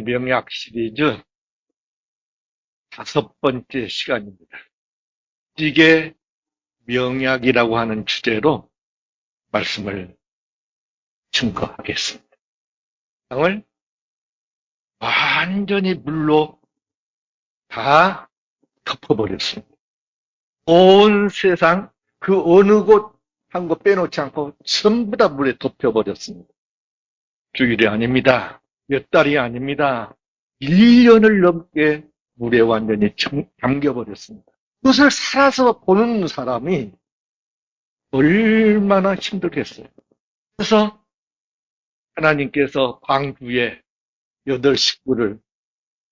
명약 시리즈 다섯 번째 시간입니다. 이게 명약이라고 하는 주제로 말씀을 증거하겠습니다. 땅을 완전히 물로 다 덮어버렸습니다. 온 세상 그 어느 곳 한 곳 빼놓지 않고 전부 다 물에 덮여버렸습니다. 주일이 아닙니다. 몇 달이 아닙니다. 1년을 넘게 물에 완전히 잠겨버렸습니다. 그것을 살아서 보는 사람이 얼마나 힘들겠어요. 그래서 하나님께서 광주에 여덟 식구를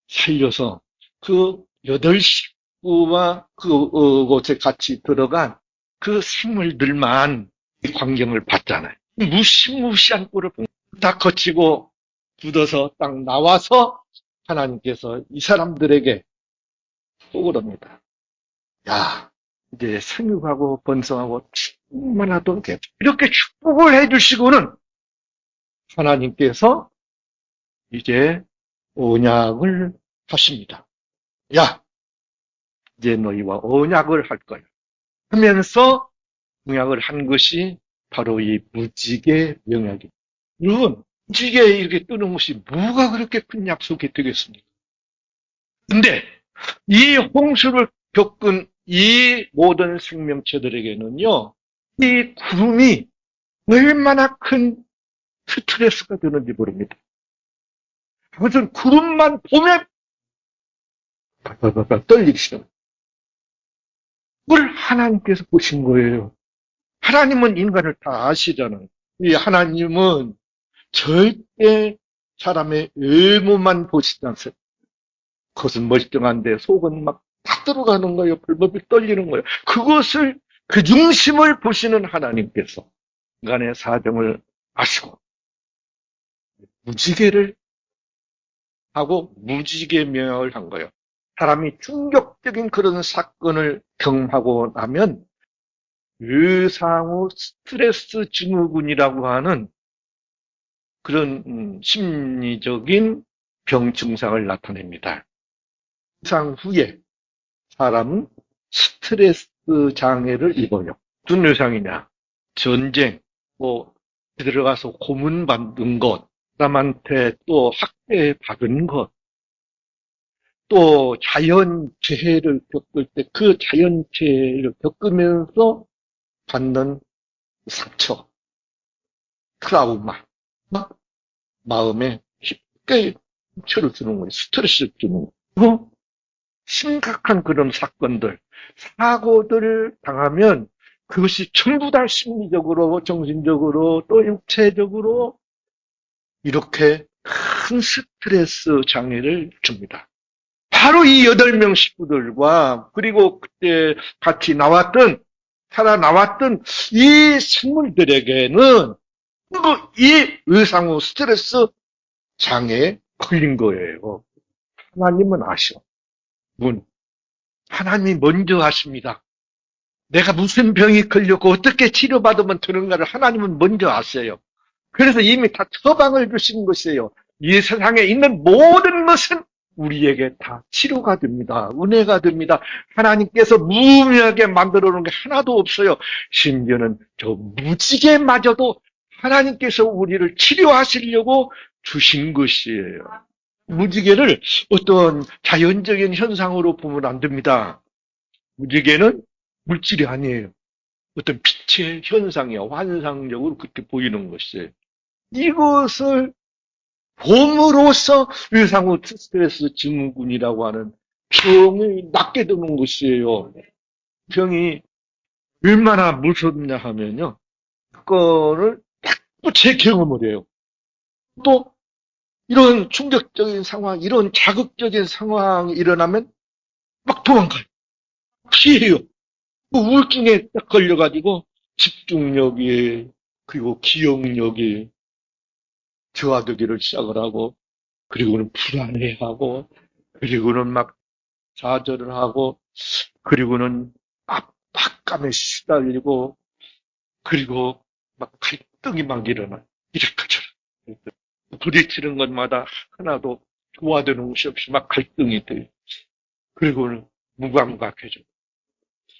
살려서 그 여덟 식구와 그곳에 같이 들어간 그 생물들만 광경을 봤잖아요. 무시무시한 꼴을 다 거치고 굳어서 딱 나와서 하나님께서 이 사람들에게 합니다. 야, 이제 생육하고 번성하고 충만하도 이렇게 축복을 해주시고는 하나님께서 이제 언약을 하십니다. 야, 이제 너희와 언약을 할 거야. 하면서 언약을 한 것이 바로 이 무지개 명약입니다. 여러분, 무 지개 이렇게 뜨는 것이 뭐가 그렇게 큰 약속이 되겠습니까? 근데 이 홍수를 겪은 이 모든 생명체들에게는요, 이 구름이 얼마나 큰 스트레스가 되는지 모릅니다. 무슨 구름만 보면 떨리기 싫어. 그걸 하나님께서 보신 거예요. 하나님은 인간을 다 아시잖아요. 이 하나님은 절대 사람의 외모만 보시지 않습니다. 그것은 멀쩡한데 속은 막 다 들어가는 거예요. 불법이 떨리는 거예요. 그것을 그 중심을 보시는 하나님께서 인간의 사정을 아시고 무지개를 하고 무지개 명을 한 거예요. 사람이 충격적인 그런 사건을 경험하고 나면 유상후 스트레스 증후군이라고 하는 그런 음, 심리적인 병 증상을 나타냅니다. 이상 후에 사람은 스트레스 장애를 입어요. 무슨 요상이냐? 전쟁, 뭐 들어가서 고문 받는 것, 사람한테 또 학대 받은 것, 또 자연 재해를 겪을 때 그 자연 재해를 겪으면서 받는 상처, 트라우마, 마음에 쉽게 상처를 주는 거예요. 스트레스를 주는 거예요. 심각한 그런 사건들, 사고들을 당하면 그것이 전부 다 심리적으로, 정신적으로, 또 육체적으로 이렇게 큰 스트레스 장애를 줍니다. 바로 이 여덟 명 식구들과 그리고 그때 같이 나왔던 살아 나왔던 이 생물들에게는 이 의상후 스트레스 장애에 걸린 거예요. 하나님은 아셔. 문. 하나님이 먼저 아십니다. 내가 무슨 병이 걸렸고 어떻게 치료받으면 되는가를 하나님은 먼저 아세요. 그래서 이미 다 처방을 주신 것이에요. 이 세상에 있는 모든 것은 우리에게 다 치료가 됩니다. 은혜가 됩니다. 하나님께서 무미하게 만들어 놓은 게 하나도 없어요. 심지어는 저 무지개마저도 하나님께서 우리를 치료하시려고 주신 것이에요. 무지개를 어떤 자연적인 현상으로 보면 안 됩니다. 무지개는 물질이 아니에요. 어떤 빛의 현상이야. 환상적으로 그렇게 보이는 것이에요. 이것을 봄으로써 외상후 스트레스 증후군이라고 하는 병이 낫게 되는 것이에요. 병이 얼마나 무섭냐 하면요. 그거를 자꾸 제 경험을 해요. 또 이런 충격적인 상황, 이런 자극적인 상황이 일어나면 막 도망가요. 피해요. 그 우울증에 딱 걸려가지고 집중력이, 그리고 기억력이 저하되기를 시작을 하고, 그리고는 불안해하고, 그리고는 막 좌절을 하고, 그리고는 압박감에 시달리고, 그리고 막 갈등이 막 일어나. 이렇게 저렇게. 부딪히는 것마다 하나도 조화되는 것이 없이 막 갈등이 돼. 그리고는 무감각해져.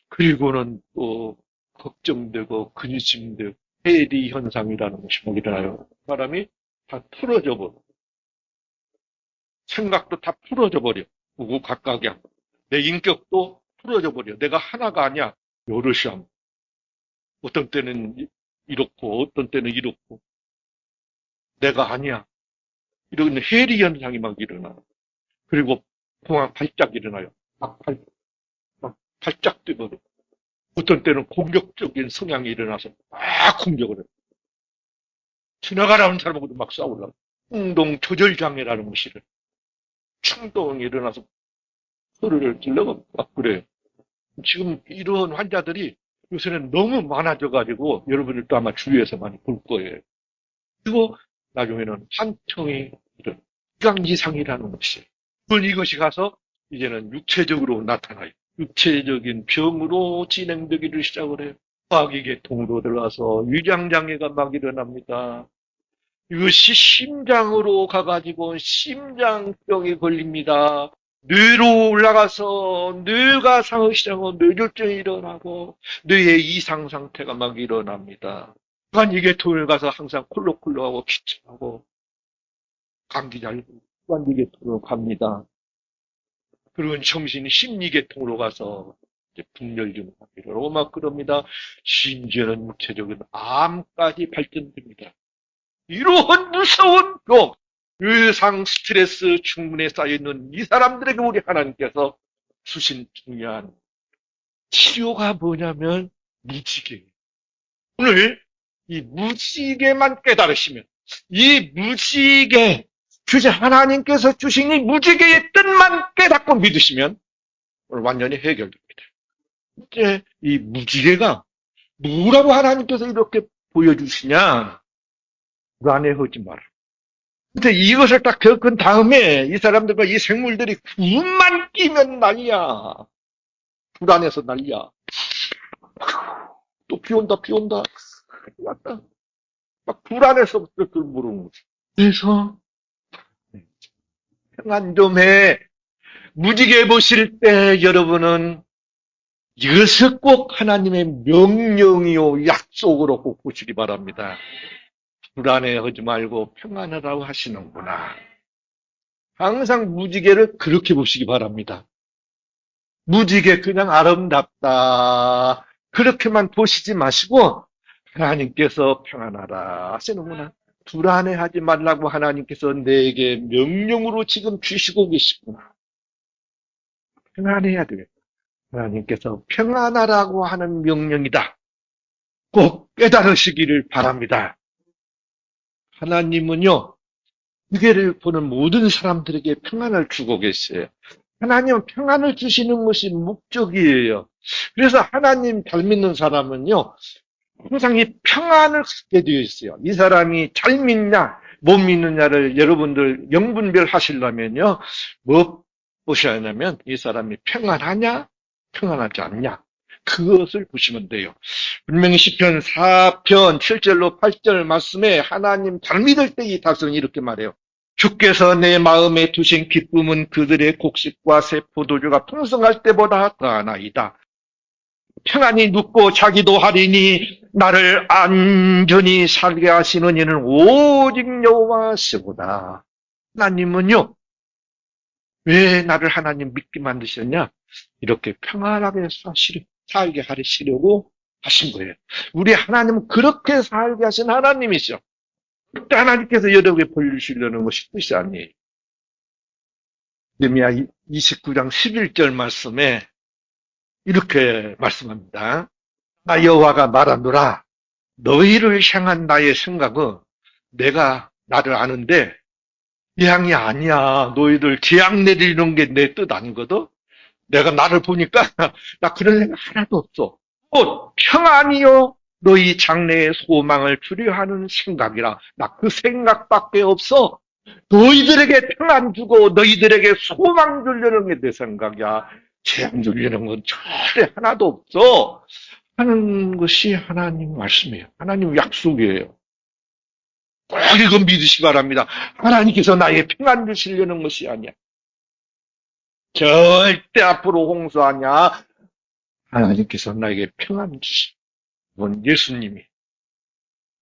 그리고는 또 걱정되고 근심되고 해리 현상이라는 것이 막 일어나요. 사람이 다 풀어져 버려. 생각도 다 풀어져 버려. 누구 각각이야. 내 인격도 풀어져 버려. 내가 하나가 아니야. 여럿이야. 어떤 때는 이렇고 어떤 때는 이렇고 내가 아니야. 이런 해리 현상이 막 일어나. 그리고 공황 발작 일어나요. 막 발, 막 발작 뛰버려. 어떤 때는 공격적인 성향이 일어나서 막 공격을 해요. 지나가라는 사람하고도 막 싸우려고. 충동 조절 장애라는 것이 일어나. 충동이 일어나서 소리를 질러고 막 그래요. 지금 이런 환자들이 요새는 너무 많아져가지고 여러분들도 아마 주위에서 많이 볼 거예요. 그리고 나중에는 한청이 이런 이강이상이라는 것이 그건 이것이 가서 이제는 육체적으로 나타나요. 육체적인 병으로 진행되기를 시작을 해요. 과학의 계통으로 들어가서 위장장애가 막 일어납니다. 이것이 심장으로 가가지고 심장병이 걸립니다. 뇌로 올라가서 뇌가 상하시고 뇌졸중이 일어나고 뇌의 이상 상태가 막 일어납니다. 그간 이게 통을 가서 항상 콜록콜록하고 기침하고 감기 잘 그간 이게 통으로 갑니다. 그리고 정신이 심리계통으로 가서 분열증 이러고 막 그럽니다. 심지어는 육체적인 암까지 발전됩니다. 이러한 무서운 병, 의상 스트레스 충분히 쌓여있는 이 사람들에게 우리 하나님께서 주신 중요한 치료가 뭐냐면 무지개. 오늘 이 무지개만 깨달으시면 이 무지개 주신 하나님께서 주신 이 무지개의 뜻만 깨닫고 믿으시면 오늘 완전히 해결됩니다. 이제 이 무지개가 뭐라고 하나님께서 이렇게 보여주시냐? 불안해하지 마라. 근데 이것을 딱 겪은 다음에 이 사람들과 이 생물들이 구만 끼면 난리야. 불안해서 난리야. 또 비 온다, 비 온다. 왔다. 막 불안해서부터 그걸 모르는 거지. 그래서 평안 좀 해. 무지개 보실 때 여러분은 이것을 꼭 하나님의 명령이요 약속으로 꼭 보시기 바랍니다. 불안해하지 말고 평안하라고 하시는구나. 항상 무지개를 그렇게 보시기 바랍니다. 무지개 그냥 아름답다. 그렇게만 보시지 마시고 하나님께서 평안하라 하시는구나. 불안해하지 말라고 하나님께서 내게 명령으로 지금 주시고 계시구나. 평안해야 되겠다. 하나님께서 평안하라고 하는 명령이다. 꼭 깨달으시기를 바랍니다. 하나님은요, 무게를 보는 모든 사람들에게 평안을 주고 계세요. 하나님은 평안을 주시는 것이 목적이에요. 그래서 하나님 잘 믿는 사람은요, 항상 이 평안을 갖게 되어 있어요. 이 사람이 잘 믿냐, 못 믿느냐를 여러분들 영분별 하시려면요, 뭐 보셔야 하냐면, 이 사람이 평안하냐, 평안하지 않냐. 그것을 보시면 돼요. 분명히 시편 4편 7절로 8절 말씀에 하나님 잘 믿을 때 이 다스는 이렇게 말해요. 주께서 내 마음에 두신 기쁨은 그들의 곡식과 새 포도주가 풍성할 때보다 더하나이다. 평안히 눕고 자기도 하리니 나를 안전히 살게 하시는 이는 오직 여호와시보다. 하나님은요. 왜 나를 하나님 믿게 만드셨냐? 이렇게 평안하게 사시려 살게 하시려고 하신 거예요. 우리 하나님은 그렇게 살게 하신 하나님이죠. 그때 하나님께서 여러분에게 보여주시려는 것이 뜻이 아니에요. 느미야 29장 11절 말씀에 이렇게 말씀합니다. 나 여호와가 말하노라 너희를 향한 나의 생각은 내가 나를 아는데 재앙이 아니야. 너희들 재앙 내리는 게 내 뜻 아니거든? 내가 나를 보니까 나 그런 생각 하나도 없어. 곧 평안이요 너희 장래의 소망을 주려 하는 생각이라. 나 그 생각밖에 없어. 너희들에게 평안 주고 너희들에게 소망 주려는 게 내 생각이야. 재앙 주려는 건 절대 하나도 없어. 하는 것이 하나님 말씀이에요. 하나님 약속이에요. 꼭 이거 믿으시 기 바랍니다. 하나님께서 나의 평안 주시려는 것이 아니야. 절대 앞으로 홍수하냐. 하나님께서 나에게 평안 주시. 이건 예수님이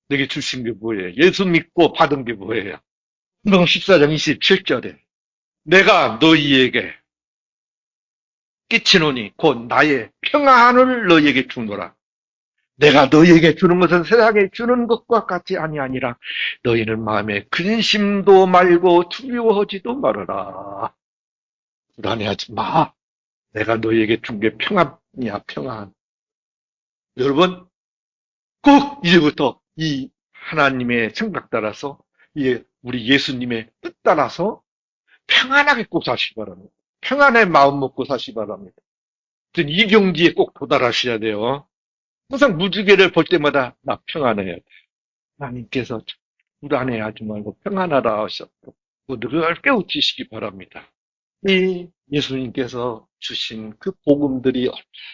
내게 주신 게 뭐예요? 예수 믿고 받은 게 뭐예요? 너 14장 27절에 내가 너희에게 끼치노니 곧 나의 평안을 너희에게 주노라. 내가 너희에게 주는 것은 세상에 주는 것과 같이 아니하니라. 너희는 마음에 근심도 말고 두려워하지도 말아라. 불안해하지 마. 내가 너희에게 준 게 평안이야, 평안. 여러분, 꼭 이제부터 이 하나님의 생각 따라서, 이 우리 예수님의 뜻 따라서 평안하게 꼭 사시기 바랍니다. 평안의 마음 먹고 사시기 바랍니다. 이 경지에 꼭 도달하셔야 돼요. 항상 무지개를 볼 때마다 나 평안해야 돼. 하나님께서 불안해하지 말고 평안하라 하셨고 늘 깨우치시기 바랍니다. 이 예수님께서 주신 그 복음들이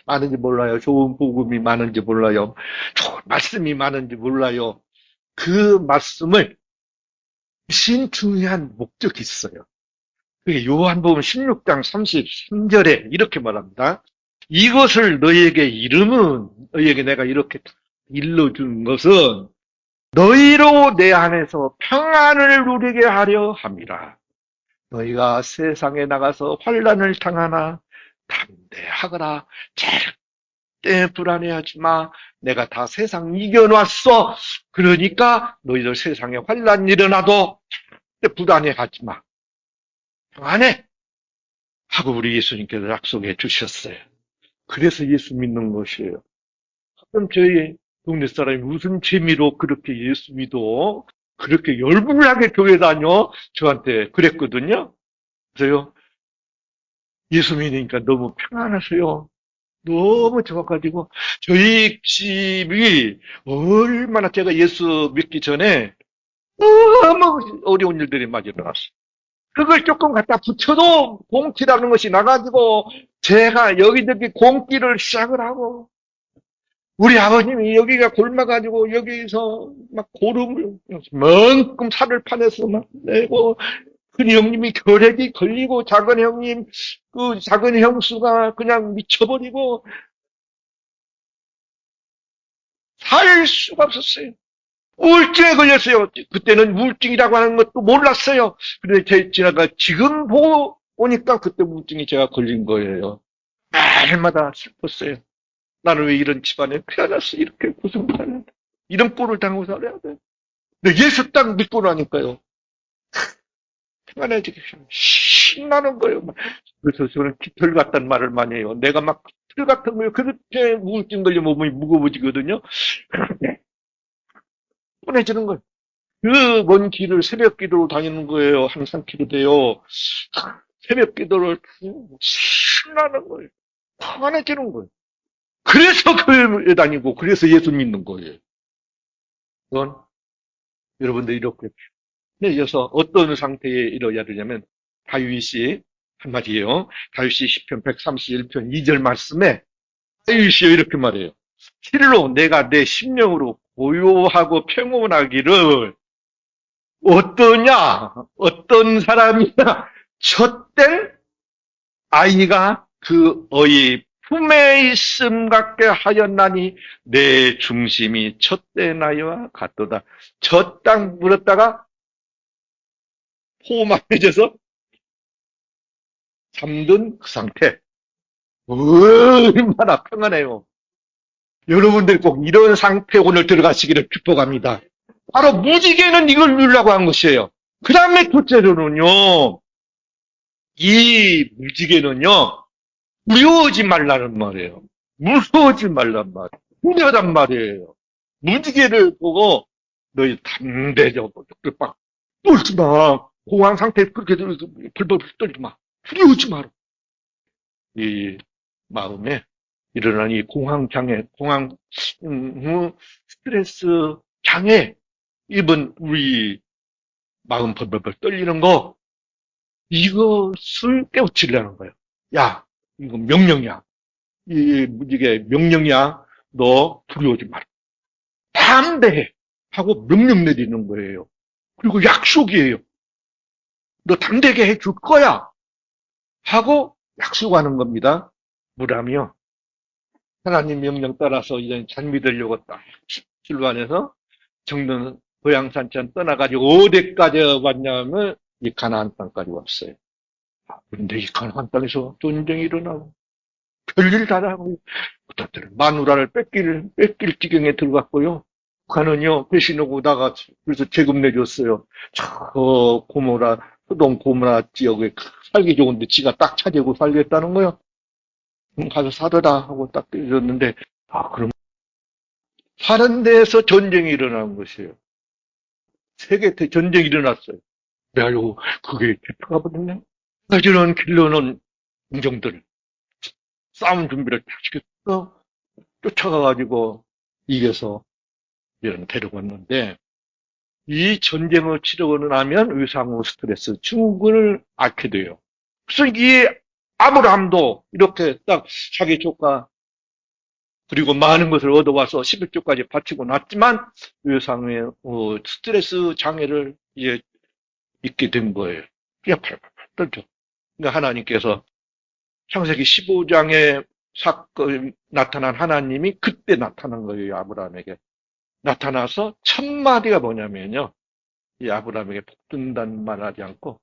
많은지 몰라요. 좋은 복음이 많은지 몰라요. 좋은 말씀이 많은지 몰라요. 그 말씀을 신 중요한 목적이 있어요. 그게 요한복음 16장 33절에 이렇게 말합니다. 이것을 너희에게 이름은 너희에게 내가 이렇게 일러준 것은 너희로 내 안에서 평안을 누리게 하려 함이라. 너희가 세상에 나가서 환란을 당하나 담대하거라. 절대 불안해하지 마. 내가 다 세상 이겨놨어. 그러니까 너희들 세상에 환란 일어나도 절대 불안해하지 마. 평안해. 하고 우리 예수님께서 약속해 주셨어요. 그래서 예수 믿는 것이에요. 가끔 저희 동네 사람이 무슨 재미로 그렇게 예수 믿어? 그렇게 열불나게 교회 다녀? 저한테 그랬거든요. 그래서요, 예수 믿으니까 너무 평안하세요. 너무 좋아가지고, 저희 집이 얼마나 제가 예수 믿기 전에 너무 어려운 일들이 많이 일어났어요. 그걸 조금 갖다 붙여도 공기라는 것이 나가지고 제가 여기저기 공기를 시작을 하고 우리 아버님이 여기가 골마가지고 여기서 막 고름을 만큼 살을 파내서 막 내고 큰 형님이 결핵이 걸리고 작은 형님 그 작은 형수가 그냥 미쳐버리고 살 수가 없었어요. 우울증에 걸렸어요. 그때는 우울증이라고 하는 것도 몰랐어요. 그런데 지나가 지금 보고 오니까 그때 우울증이 제가 걸린 거예요. 날마다 슬펐어요. 나는 왜 이런 집안에 태어났어? 이렇게 고생하는 이런 꼴을 당하고 살아야 돼. 근데 예수 딱 믿고 나니까요. 평안해지기 신나는 거예요. 그래서 저는 깃털 같다는 말을 많이 해요. 내가 막 깃털 같은 거예요. 그렇게 우울증 걸리면 몸이 무거워지거든요. 뻔해지는 거예요. 그 먼 길을 새벽 기도로 다니는 거예요. 항상 기도돼요. 새벽 기도를 신나는 거예요. 평안해지는 거예요. 그래서 교회에 다니고, 그래서 예수 믿는 거예요. 그건 여러분들 이렇게 네, 이어서 어떤 상태에 이르어야 되냐면 다윗이 한마디예요. 다윗이 10편 131편 2절 말씀에 다윗이 이렇게 말해요. 실로 내가 내 심령으로 고요하고 평온하기를 어떠냐? 어떤 사람이냐? 젖된 아이가 그 어이 품에 있음 같게 하였나니 내 중심이 젖된 아이와 같도다. 젖땅 물었다가 포만해져서 잠든 그 상태. 얼마나 평안해요. 여러분들 꼭 이런 상태 오늘 들어가시기를 축복합니다. 바로 무지개는 이걸 누리려고 한 것이에요. 그 다음에 둘째로는요, 이 무지개는요, 두려워하지 말라는 말이에요. 무서워하지 말란 말이에요. 두려단 말이에요. 무지개를 보고 너희 담대적 막 떨지 마. 공황 상태에 그렇게 벌벌 떨지 마. 두려워하지 마라. 이 마음에 일어난 이 공황 장애, 공황 음, 스트레스 장애 입은 우리 마음 벌벌벌 떨리는 거 이것을 깨우치려는 거예요. 야, 이거 명령이야. 이 이게 명령이야. 너 두려워하지 마라. 담대해 하고 명령 내리는 거예요. 그리고 약속이에요. 너 담대게 해줄 거야. 하고 약속하는 겁니다. 무람이요. 하나님 명령 따라서 이제 잘 믿으려고 딱 출발해서 정든 고향산천 떠나가지고 어디까지 왔냐면 이 가나안 땅까지 왔어요. 아, 그런데 이 가나안 땅에서 전쟁이 일어나고 별일 다 어떤 때는 마누라를 뺏길 뺏길 지경에 들어갔고요. 북한은요 배신 오고 나가 그래서 제금 내줬어요. 저 고모라 호동 고모라 지역에 살기 좋은데 지가 딱 차지고 살겠다는 거요. 음, 가서 살아라 하고 딱 해줬는데 아 그럼 사는 데에서 전쟁이 일어난 것이에요. 세계 대 전쟁이 일어났어요. 그래가지고 그게 대표가 버렸네. 이런 길러는 공정들 싸움 준비를 다 시켰어. 쫓아가가지고 이겨서 이런 데려갔는데 이 전쟁을 치르고 나면 의상후 스트레스 증후군을 앓게 돼요. 그래서 이 아브라함도 이렇게 딱 자기 조카 그리고 많은 것을 얻어와서 11조까지 바치고 났지만 의상의 어, 스트레스 장애를 이제 있게 된 거예요. 그냥 팔팔팔 떨죠. 그러니까 하나님께서 창세기 15장에 사건 나타난 하나님이 그때 나타난 거예요 아브라함에게 나타나서 첫 마디가 뭐냐면요 이 아브라함에게 복든다는 말 하지 않고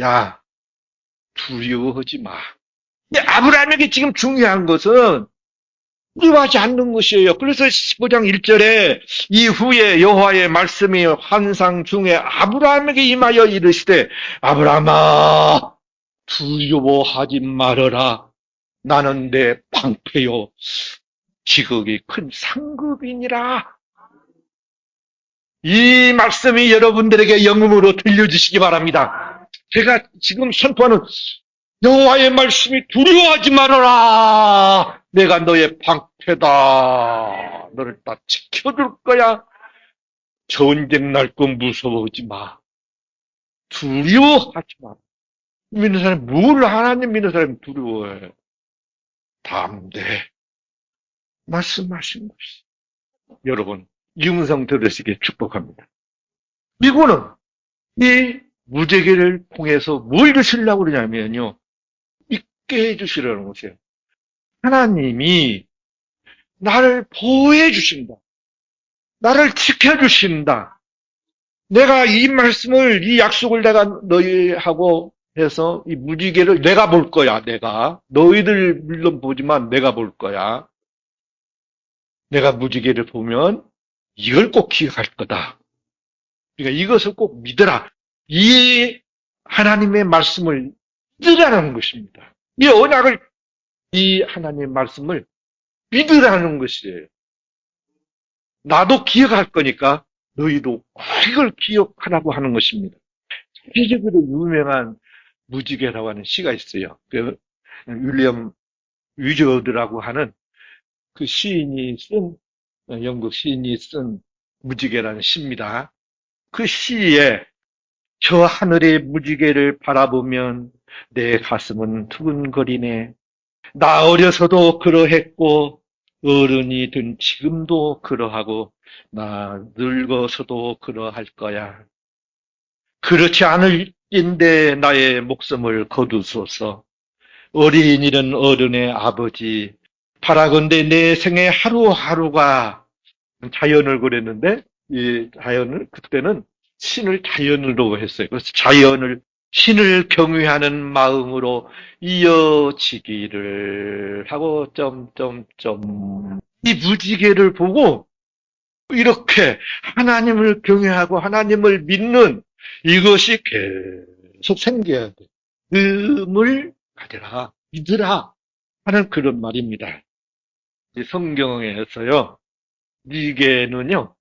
야 두려워하지 마. 이 아브라함에게 지금 중요한 것은 두려워하지 않는 것이에요. 그래서 15장 1절에 이후에 여호와의 말씀이 환상 중에 아브라함에게 임하여 이르시되 아브라함아 두려워하지 말아라. 나는 내 방패요. 지극히 큰 상급이니라. 이 말씀이 여러분들에게 영음으로 들려주시기 바랍니다. 제가 지금 선포하는 여호와의 말씀이 두려워하지 말아라. 내가 너의 방패다. 너를 다 지켜줄 거야. 전쟁 날거 무서워하지 마. 두려워하지 마. 믿는 사람, 뭘 하나님 믿는 사람이 두려워해. 담대. 말씀하신 것이. 여러분, 이 음성 들으시길 축복합니다. 미국은 이 무제계를 통해서 뭘 주시려고 그러냐면요. 있게 해주시려는 것이에요. 하나님이 나를 보호해 주신다. 나를 지켜주신다. 내가 이 말씀을, 이 약속을 내가 너희하고 해서 이 무지개를 내가 볼 거야, 내가. 너희들 물론 보지만 내가 볼 거야. 내가 무지개를 보면 이걸 꼭 기억할 거다. 그러니까 이것을 꼭 믿어라. 이 하나님의 말씀을 믿으라는 것입니다. 이 언약을, 이 하나님의 말씀을 믿으라는 것이에요. 나도 기억할 거니까 너희도 꼭 이걸 기억하라고 하는 것입니다. 세계적으로 유명한 무지개라고 하는 시가 있어요. 그 윌리엄 위저드라고 하는 그 시인이 쓴 영국 시인이 쓴 무지개라는 시입니다. 그 시에 저 하늘의 무지개를 바라보면 내 가슴은 두근거리네. 나 어려서도 그러했고 어른이 된 지금도 그러하고 나 늙어서도 그러할 거야. 그렇지 않을 인데 나의 목숨을 거두소서. 어린이는 어른의 아버지. 바라건대 내 생의 하루하루가 자연을 그랬는데 이 자연을 그때는 신을 자연으로 했어요. 그래서 자연을 신을 경외하는 마음으로 이어지기를 하고 점점점 이 무지개를 보고 이렇게 하나님을 경외하고 하나님을 믿는 이것이 계속 생겨야 돼. 믿음을 가져라, 믿으라 하는 그런 말입니다. 이 성경에서요, 미개는요,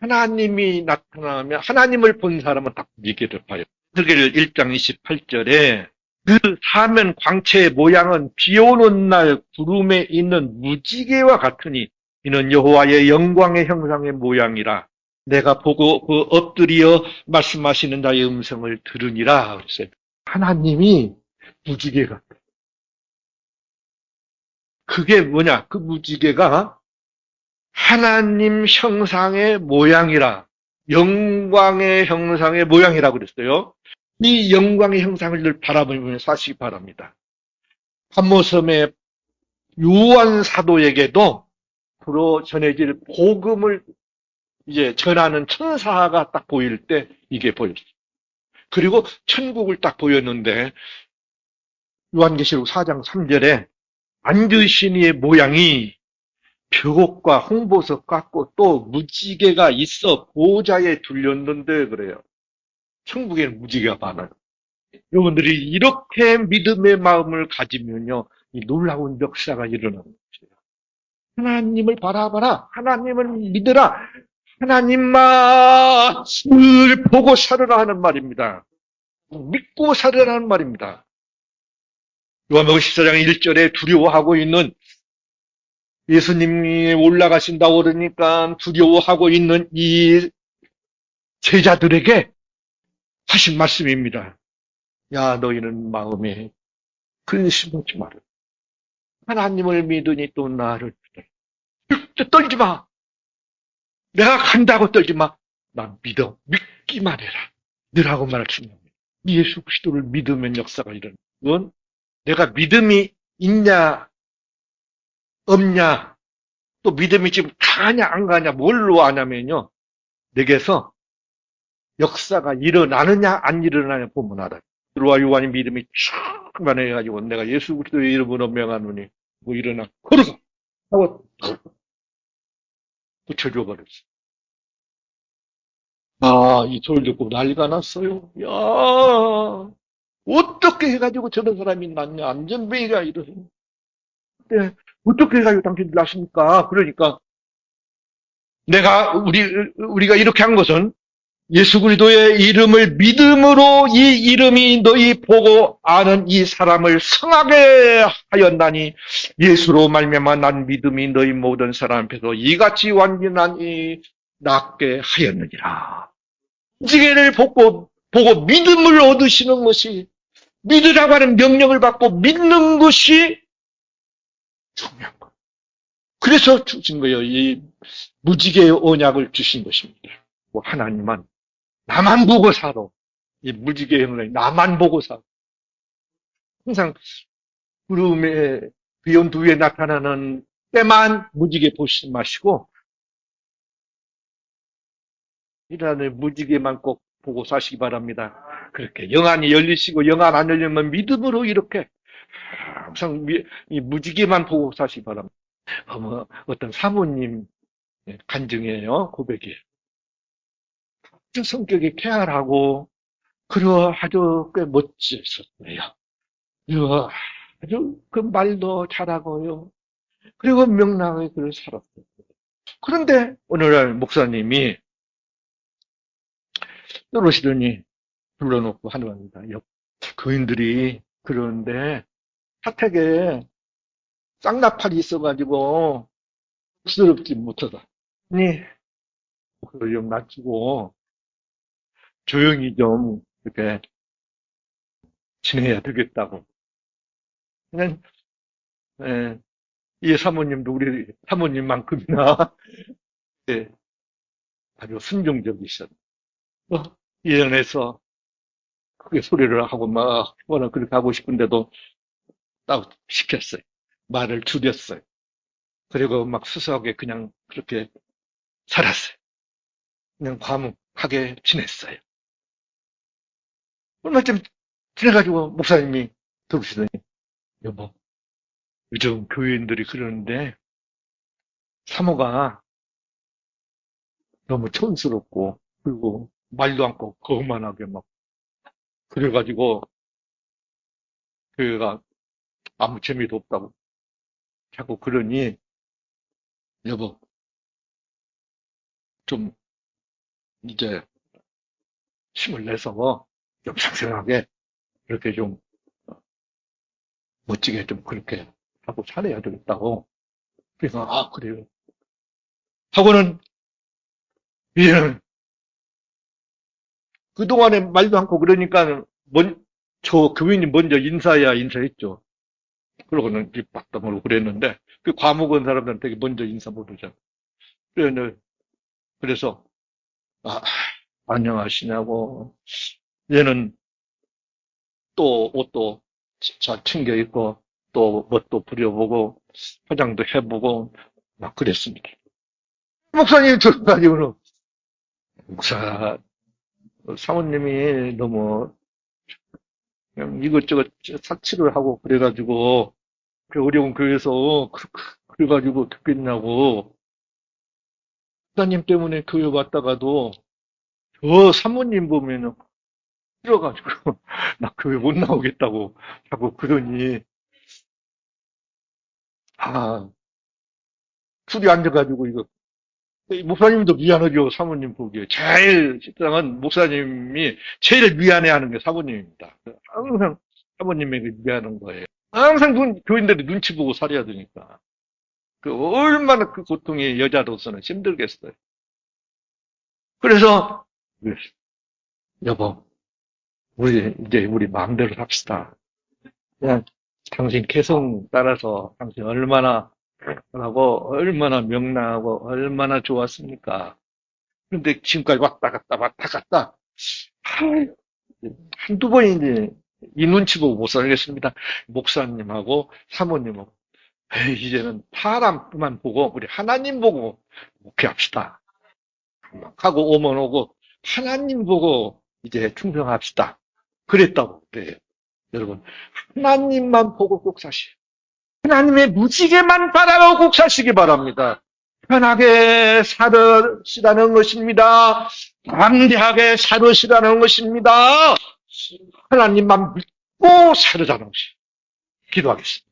하나님이 나타나면 하나님을 본 사람은 딱 미개를 봐요. 에스겔 1장 28절에 그 사면 광채의 모양은 비 오는 날 구름에 있는 무지개와 같으니 이는 여호와의 영광의 형상의 모양이라 내가 보고 그 엎드려 말씀하시는 자의 음성을 들으니라 그랬어요. 하나님이 무지개 같아. 그게 뭐냐? 그 무지개가 하나님 형상의 모양이라. 영광의 형상의 모양이라고 그랬어요. 이 영광의 형상을 늘 바라보며 사시기 바랍니다. 판모섬의 요한 사도에게도 앞으로 전해질 복음을 이제 전하는 천사가 딱 보일 때 이게 보였어요. 그리고 천국을 딱 보였는데 요한계시록 4장 3절에 앉으신 이의 모양이 벽옥과 홍보석 같고 또 무지개가 있어 보좌에 둘렸는데 그래요. 천국에는 무지개가 많아요. 여러분들이 이렇게 믿음의 마음을 가지면요, 이 놀라운 역사가 일어나는 것이에요. 하나님을 바라봐라. 하나님을 믿으라. 하나님만을 보고 살으라 하는 말입니다. 믿고 살으라는 말입니다. 요한복음 14장 1절에 두려워하고 있는 예수님이 올라가신다고 그러니까 두려워하고 있는 이 제자들에게 하신 말씀입니다. 야, 너희는 마음에 근심 하지 마라. 하나님을 믿으니 또 나를 믿어. 떨지 마. 내가 간다고 떨지 마. 난 믿어. 믿기만 해라. 너라고 말씀합니다. 예수 그리스도를 믿으면 역사가 일어나. 그건 내가 믿음이 있냐, 없냐, 또 믿음이 지금 가냐, 안 가냐, 뭘로 아냐면요. 내게서 역사가 일어나느냐, 안 일어나냐 알아요. 들어와 요한이 믿음이 충만해가지고 내가 예수 그리스도의 이름으로 명하노니 뭐 일어나 걸어가 하고 붙여줘 버렸어. 아, 이 소리 듣고 난리가 났어요. 야, 어떻게 해가지고 저런 사람이 났냐? 안전뱅이가 이러서. 네, 어떻게 해가지고 당신들 났습니까? 그러니까 내가 우리 우리가 이렇게 한 것은 예수 그리스도의 이름을 믿음으로 이 이름이 너희 보고 아는 이 사람을 성하게 하였나니 예수로 말미암아 난 믿음이 너희 모든 사람 앞에서 이같이 완전하니 낫게 하였느니라. 지게를 보고 보고 믿음을 얻으시는 것이 믿으라고 하는 명령을 받고 믿는 것이 중요한 거예요. 그래서 주신 거예요. 이 무지개의 언약을 주신 것입니다. 뭐 하나님만 나만 보고 살아. 이 무지개 형상이 나만 보고 살아. 항상 구름에 비온 후에 나타나는 때만 무지개 보시지 마시고 이라는 무지개만 꼭 보고 사시기 바랍니다. 그렇게 영안이 열리시고 영안 안 열리면 믿음으로 이렇게 항상 이 무지개만 보고 사시기 바랍니다. 어머, 어떤 사모님 간증이에요. 고백이에요. 성격이 쾌활하고 그리고 아주 꽤 멋졌었어요. 아주 그 말도 잘하고요. 그리고 명랑하게 그를 살았어요. 그런데 오늘날 목사님이 떨어시더니 불러놓고 하는 겁니다. 그인들이 그러는데 사택에 쌍나팔이 있어가지고 부드럽지 못하다. 니 그걸 좀 낮추고 조용히 좀 이렇게 지내야 되겠다고. 그냥 예, 이 사모님도 우리 사모님만큼이나 예, 아주 순종적이셨. 어, 예언해서 크게 소리를 하고 막 워낙 그렇게 하고 싶은데도 딱 시켰어요. 말을 줄였어요. 그리고 막 수수하게 그냥 그렇게 살았어요. 그냥 과묵하게 지냈어요. 얼마쯤 지나가지고 목사님이 들으시더니. 여보. 요즘 교인들이 그러는데 사모가 너무 촌스럽고 그리고 말도 않고 거만하게 막 그래가지고 교회가 아무 재미도 없다고 자꾸 그러니 여보 좀 이제 힘을 내서 좀 상생하게 그렇게 좀 멋지게 좀 그렇게 하고 살아야 되겠다고 그래서 아 그래요 하고는 이제는 그동안에 말도 않고 그러니까 먼, 저 교인이 먼저 인사해야 인사했죠. 그러고는 모르고 그랬는데 그 과묵한 사람들한테 먼저 인사 모르잖아. 그래서 아, 안녕하시냐고. 얘는 또 옷도 잘 챙겨 입고, 또 멋도 부려보고, 화장도 해보고, 막 그랬습니다. 목사님이 들어가지고는, 목사, 사모님이 너무 그냥 이것저것 사치를 하고 그래가지고 그 어려운 교회에서 그- 그- 그래가지고 듣겠냐고 목사님 때문에 교회 왔다가도 저 사모님 보면은 싫어가지고 나 교회 못 나오겠다고 자꾸 그러니. 아 둘이 앉아가지고 이거. 목사님도 미안하죠 사모님 보기에. 제일 식당은 목사님이 제일 미안해하는 게 사모님입니다. 항상 사모님에게 미안한 거예요. 항상 눈, 교인들이 눈치 보고 살아야 되니까. 그 얼마나 그 고통이 여자로서는 힘들겠어요. 그래서 여보 우리 이제 우리 마음대로 합시다 그냥 당신 개성 따라서 당신 얼마나 하고 얼마나 명랑하고 얼마나 좋았습니까? 근데 지금까지 왔다 갔다 왔다 갔다 아유, 한두 번이지 이 눈치 보고 못 살겠습니다. 목사님하고 사모님하고 에이, 이제는 사람만 보고 우리 하나님 보고 목회합시다. 하고 오면 오고 하나님 보고 이제 충성합시다. 그랬다고 그래요. 여러분 하나님만 보고 꼭 사시. 하나님의 무지개만 바라보고 꼭 사시기 바랍니다. 편하게 살으시라는 것입니다. 담대하게 살으시라는 것입니다. 하나님만 믿고 살으라는 것이. 기도하겠습니다.